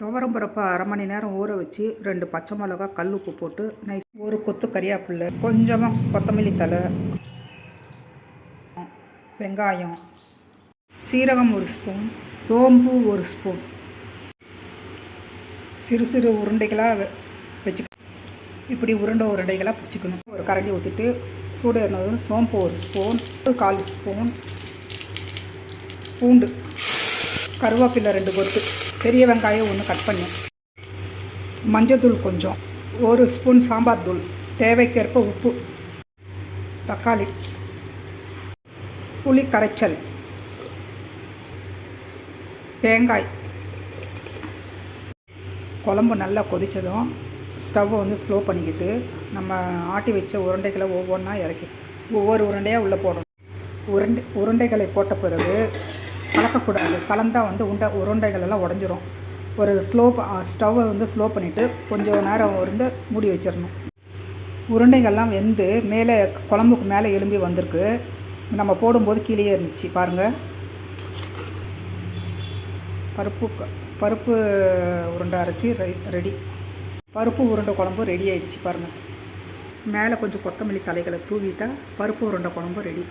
துவரம் பருப்பை அரை மணி நேரம் ஊற வச்சு ரெண்டு பச்சை மிளகா கல் உப்பு போட்டு நைஸ் ஒரு கொத்து கறியாப்பில்லை கொஞ்சமாக கொத்தமல்லி தழை வெங்காயம் சீரகம் ஒரு ஸ்பூன் சோம்பு ஒரு ஸ்பூன் சிறு சிறு உருண்டைகளாக வச்சு இப்படி உருண்டை உருண்டைகளாக பிடிச்சிக்கணும். ஒரு கரண்டி ஊற்றிட்டு சூடு இருந்ததும் சோம்பு ஒரு ஸ்பூன் கால் ஸ்பூன் பூண்டு. கருவேப்பிலை ரெண்டு கொத்து பெரிய வெங்காயம் ஒன்று கட் பண்ணி. மஞ்சத்தூள் கொஞ்சம் ஒரு ஸ்பூன் சாம்பார் தூள் தேவைக்கேற்ப உப்பு தக்காளி புளி கரைச்சல் தேங்காய் குழம்பு நல்லா கொதித்ததும் ஸ்டவ்வை வந்து ஸ்லோ பண்ணிக்கிட்டு நம்ம ஆட்டி வச்ச உருண்டைகளை ஒவ்வொன்றா இறக்கி ஒவ்வொரு உருண்டையாக உள்ளே போடணும். உருண்டை உருண்டைகளை போட்ட பிறகு கலக்கக்கூடாது கலந்தா வந்து உண்டை உருண்டைகள் எல்லாம் உடஞ்சிரும். ஒரு ஸ்லோ ஸ்டவ்வை வந்து ஸ்லோ பண்ணிவிட்டு கொஞ்சம் நேரம் இருந்து மூடி வச்சிடணும். உருண்டைகள்லாம் வெந்து மேலே குழம்புக்கு மேலே எலும்பி வந்திருக்கு. நம்ம போடும்போது கீழே இருந்துச்சு பாருங்கள் பருப்பு பருப்பு உருண்டை அரிசி ரெடி. பருப்பு உருண்டை குழம்பு ரெடி ஆயிடுச்சு பாருங்கள் மேலே கொஞ்சம் கொத்தமல்லி தலைகளை தூவிட்டால் பருப்பு உருண்டை குழம்பு ரெடி.